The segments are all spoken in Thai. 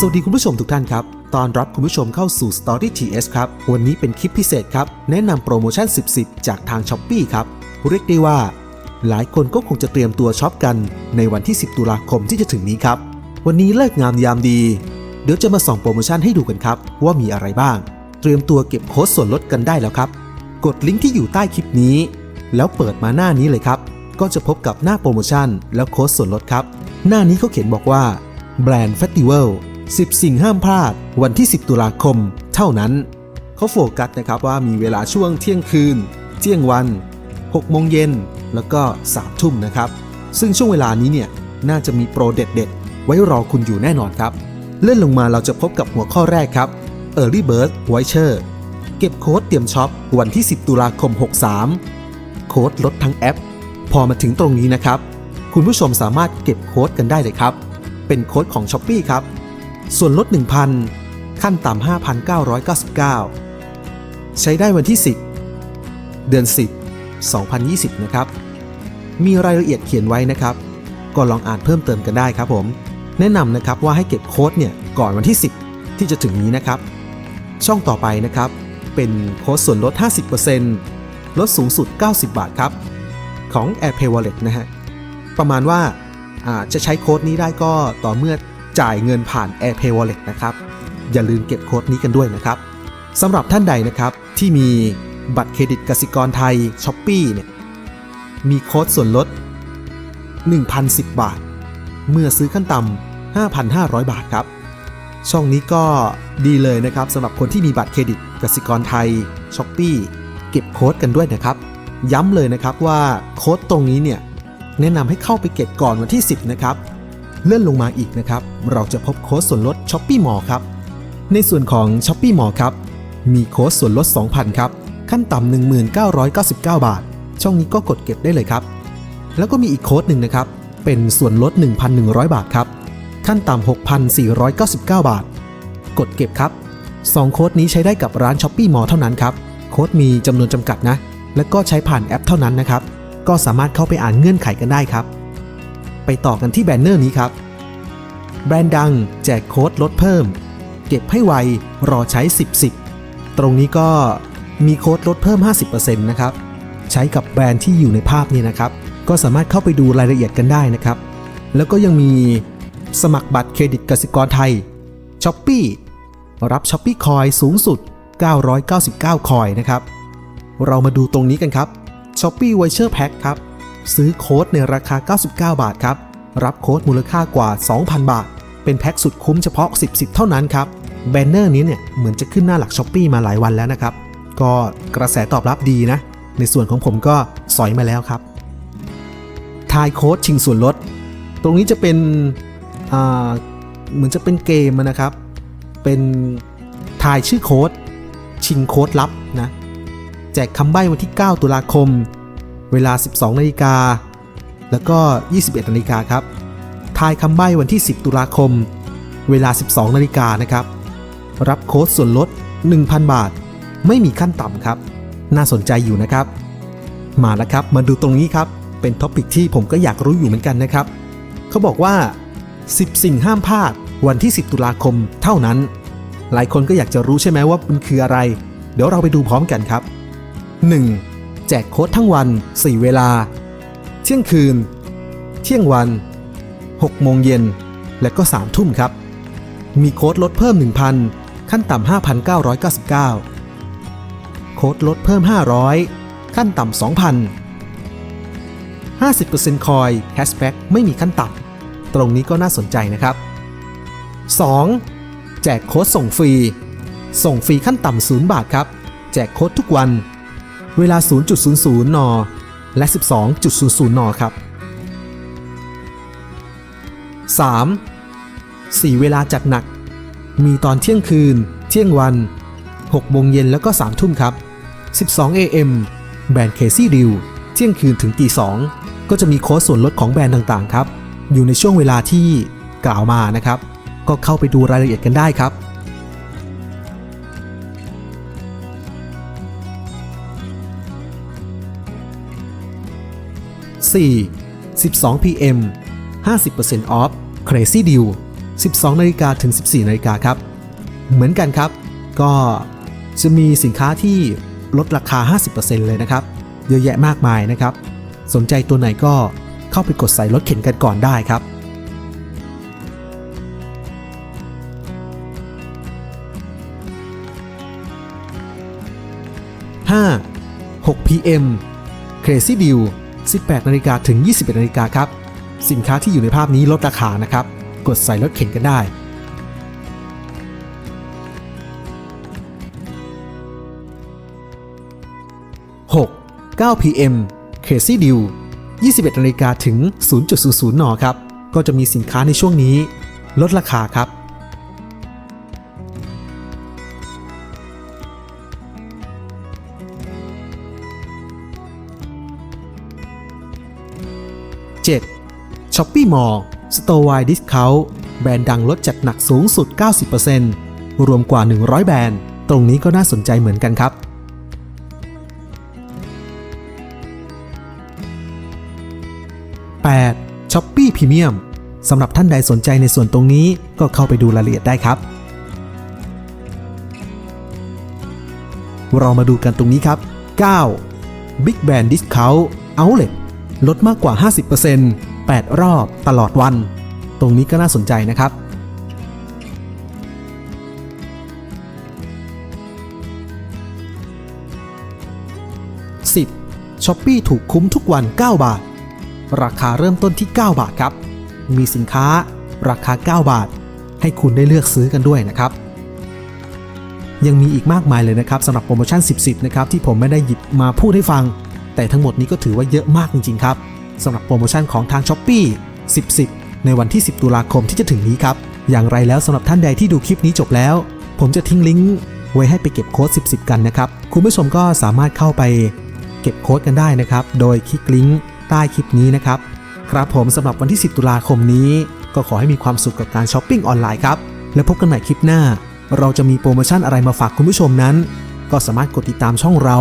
สวัสดีคุณผู้ชมทุกท่านครับ ตอนรับคุณผู้ชมเข้าสู่ Story TS ครับ วันนี้เป็นคลิปพิเศษครับ แนะนำโปรโมชั่น10 10 จากทาง s h อ p e e ครับ เรียกได้ว่า หลายคนก็คงจะเตรียมตัวช็อปกันในวันที่ 10 ตุลาคมที่จะถึงนี้ครับ วันนี้เลิกงามยามดี เดี๋ยวจะมาส่องโปรโมชั่นให้ดูกันครับ ว่ามีอะไรบ้าง เตรียมตัวเก็บโค้ดส่วนลดกันได้แล้วครับ กดลิงก์ที่อยู่ใต้คลิปนี้ แล้วเปิดมาหน้านี้เลยครับ ก็จะพบกับหน้าโปรโมชั่น แล้วโค้ดส่วนลดครับ หน้านี้เขาเขียนบอกว่าแบรนด์เฟสติวัล 10 สิ่งห้ามพลาด วันที่ 10 ตุลาคม เท่านั้น เขาโฟกัสนะครับว่ามีเวลาช่วงเที่ยงคืน เที่ยงวัน 6 โมงเย็น แล้วก็ 3 ทุ่มนะครับ ซึ่งช่วงเวลานี้เนี่ยน่าจะมีโปรเด็ดๆ ไว้รอคุณอยู่แน่นอนครับ เลื่อนลงมาเราจะพบกับหัวข้อแรกครับ Early Bird Voucher เก็บโค้ดเตรียมช็อปวันที่ 10 ตุลาคม 63 โค้ดลดทั้งแอป พอมาถึงตรงนี้นะครับ คุณผู้ชมสามารถเก็บโค้ดกันได้เลยครับ เป็นโค้ดของ s h อ p e e ครับ ส่วนลด 1,000 ขั้นต่ำ5,999 ใช้ได้วันที่ 10 เดือน 10 2020 นะครับ มีรายละเอียดเขียนไว้นะครับ ก็ลองอ่านเพิ่มเติมกันได้ครับผม แนะนำนะครับว่าให้เก็บโค้ดเนี่ยก่อนวันที่ 10 ที่จะถึงนี้นะครับ ช่องต่อไปนะครับ เป็นโค้ดส่วนลด 50%ลดสูงสุด 90 บาทครับ ของ AirPay Wallet นะฮะ ประมาณว่าอ่าจะใช้โค้ดนี้ได้ก็ต่อเมื่อ จ่ายเงินผ่าน AirPay Wallet นะครับ อย่าลืมเก็บโค้ดนี้กันด้วยนะครับสำหรับท่านใดนะครับที่มีบัตรเครดิตกสิกรไทย s h อ p e e เนี่ยมีโค้ดส่วนลด 1,010 บาท เมื่อซื้อขั้นต่ำ5,500 บาทครับ ช่องนี้ก็ดีเลยนะครับสำหรับคนที่มีบัตรเครดิตกสิกรไทย s h อ p e e เก็บโค้ดกันด้วยนะครับ ย้ำเลยนะครับว่าโค้ดตรงนี้เนี่ยแนะนำให้เข้าไปเก็บก่อนวันที่ 10 นะครับ เลื่อนลงมาอีกนะครับ เราจะพบโค้ดส่วนลด s h อ p e e Mall ครับ ในส่วนของ s h อ p e e Mall ครับ มีโค้ดส่วนลด 2,000 ครับ ขั้นต่ำ1999 บาท ช่องนี้ก็กดเก็บได้เลยครับ แล้วก็มีอีกโค้ดหนึ่งนะครับ เป็นส่วนลด 1,100 บาทครับ ขั้นต่ำ6,499 บาท กดเก็บครับ 2 โค้ดนี้ใช้ได้กับร้าน s h อ p e e Mall เท่านั้นครับ โค้ดมีจำนวนจำกัดนะ และก็ใช้ผ่านแอปเท่านั้นนะครับ ก็สามารถเข้าไปอ่านเงื่อนไขกันได้ครับ ไปต่อกันที่แบนเนอร์นี้ครับ แบรนด์ดังแจกโค้ดลดเพิ่ม เก็บให้ไวรอใช้ 10 10 ตรงนี้ก็มีโค้ดลดเพิ่ม 50%นะครับ ใช้กับแบรนด์ที่อยู่ในภาพนี้นะครับ ก็สามารถเข้าไปดูรายละเอียดกันได้นะครับ แล้วก็ยังมีสมัครบัตรเครดิตกสิกรไทย s h อ p e e รับ s h อ p e e คอยสูงสุด 999 คอยนะครับ เรามาดูตรงนี้กันครับ s h o p e e Voucher Pack ครับ ซื้อโค้ดในราคา 99 บาทครับ รับโค้ดมูลค่ากว่า 2,000 บาท เป็นแพ็กสุดคุ้มเฉพาะ 10 10 เท่านั้นครับ แบนเนอร์นี้เนี่ยเหมือนจะขึ้นหน้าหลัก s h อ p e e มาหลายวันแล้วนะครับ ก็กระแสตอบรับดีนะ ในส่วนของผมก็สอยมาแล้วครับ ทายโค้ดชิงส่วนลด ตรงนี้จะเป็นเหมือนจะเป็นเกมนะครับ เป็นทายชื่อโค้ดชิงโค้ดลับนะ แจกคำใบ้วันที่ 9 ตุลาคม เวลา 12นาฬิกาแล้วก็ 21นาฬิกาครับ ทายคำใบ้วันที่ 10 ตุลาคม เวลา 12นาฬิกานะครับ รับโค้ดส่วนลด 1,000 บาท ไม่มีขั้นต่ำครับ น่าสนใจอยู่นะครับ มาแล้วครับ มาดูตรงนี้ครับ เป็นท็อปิกที่ผมก็อยากรู้อยู่เหมือนกันนะครับ เขาบอกว่า 10 สิ่งห้ามพลาด วันที่ 10 ตุลาคม เท่านั้น หลายคนก็อยากจะรู้ใช่ไหมว่ามันคืออะไร เดี๋ยวเราไปดูพร้อมกันครับ 1. แจกโค้ดทั้งวัน 4 เวลา เที่ยงคืน เที่ยงวัน 6 โมงเย็น และก็ 3 ทุ่มครับ มีโค้ดลดเพิ่ม 1,000 ขั้นต่ำ 5,999 โค้ดลดเพิ่ม 500 ขั้นต่ำ 2,000 50%คอยแคชแบ็กไม่มีขั้นต่ำตรงนี้ก็น่าสนใจนะครับ 2. แจกโค้ดส่งฟรี ส่งฟรีขั้นต่ำ 0 บาทครับ แจกโค้ดทุกวัน เวลา 0.00 น และ 12.00 น ครับ 3. 4 เวลาจัดหนัก มีตอนเที่ยงคืน เที่ยงวัน 6 โมงเย็นแล้วก็ 3 ทุ่มครับ 12 AM แบรนด์เคซี่ดิวเที่ยงคืนถึงตี 2 ก็จะมีโค้ดส่วนลดของแบรนด์ต่างๆ ครับ อยู่ในช่วงเวลาที่กล่าวมานะครับ ก็เข้าไปดูรายละเอียดกันได้ครับ 4. 12 PM 50% off Crazy Deal 12 นาฬิกาถึง 14 นาฬิกาครับ เหมือนกันครับ ก็จะมีสินค้าที่ลดราคา 50%เลยนะครับ เยอะแยะมากมายนะครับ สนใจตัวไหนก็เข้าไปกดใส่รถเข็นกันก่อนได้ครับ 5. 6 PM Crazy Deal 18นาฬิกาถึง 21นาฬิกาครับ สินค้าที่อยู่ในภาพนี้ลดราคานะครับ กดใส่รถเข็นกันได้ 6. 9 PM Crazy Deal 21นาฬิกาถึง 0.00 น ครับ ก็จะมีสินค้าในช่วงนี้ ลดราคาครับ 7. s h o p e e Mall Store Wide Discount แบรนด์ดังลดจัดหนักสูงสุด 90%รวมกว่า 100 แบรนด์ ตรงนี้ก็น่าสนใจเหมือนกันครับ 8. s h o p e e Premium สำหรับท่านใดสนใจในส่วนตรงนี้ก็เข้าไปดูรายละเอียดได้ครับ เรามาดูกันตรงนี้ครับ 9. Big Band Discount Outlet ลดมากกว่า 50% 8 รอบตลอดวัน ตรงนี้ก็น่าสนใจนะครับ 10. ช้อปปี้ถูกคุ้มทุกวัน 9 บาท ราคาเริ่มต้นที่ 9 บาทครับ มีสินค้าราคา 9 บาท ให้คุณได้เลือกซื้อกันด้วยนะครับ ยังมีอีกมากมายเลยนะครับสำหรับโปรโมชั่น 10 10 นะครับที่ผมไม่ได้หยิบมาพูดให้ฟัง แต่ทั้งหมดนี้ก็ถือว่าเยอะมากจริงๆครับสำหรับโปรโมชั่นของทาง s h อ p e e 10 10 ในวันที่ 10 ตุลาคมที่จะถึงนี้ครับ อย่างไรแล้วสำหรับท่านใดที่ดูคลิปนี้จบแล้ว ผมจะทิ้งลิงก์ไว้ให้ไปเก็บโค้ด 10 10 กันนะครับ คุณผู้ชมก็สามารถเข้าไปเก็บโค้ดกันได้นะครับ โดยคลิกลิงก์ใต้คลิปนี้นะครับ ครับผมสำหรับวันที่ 10 ตุลาคมนี้ ก็ขอให้มีความสุขกับการช้อปปิ้งออนไลน์ครับ แล้วพบกันใหม่คลิปหน้า เราจะมีโปรโมชั่นอะไรมาฝากคุณผู้ชมนั้น ก็สามารถกดติดตามช่องเรา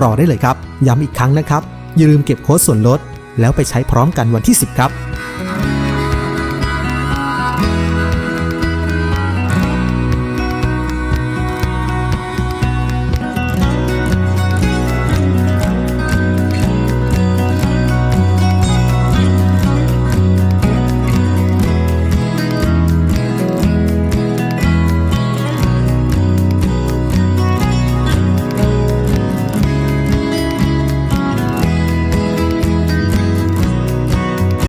รอได้เลยครับ ย้ำอีกครั้งนะครับ อย่าลืมเก็บโค้ดส่วนลด แล้วไปใช้พร้อมกันวันที่ 10 ครับ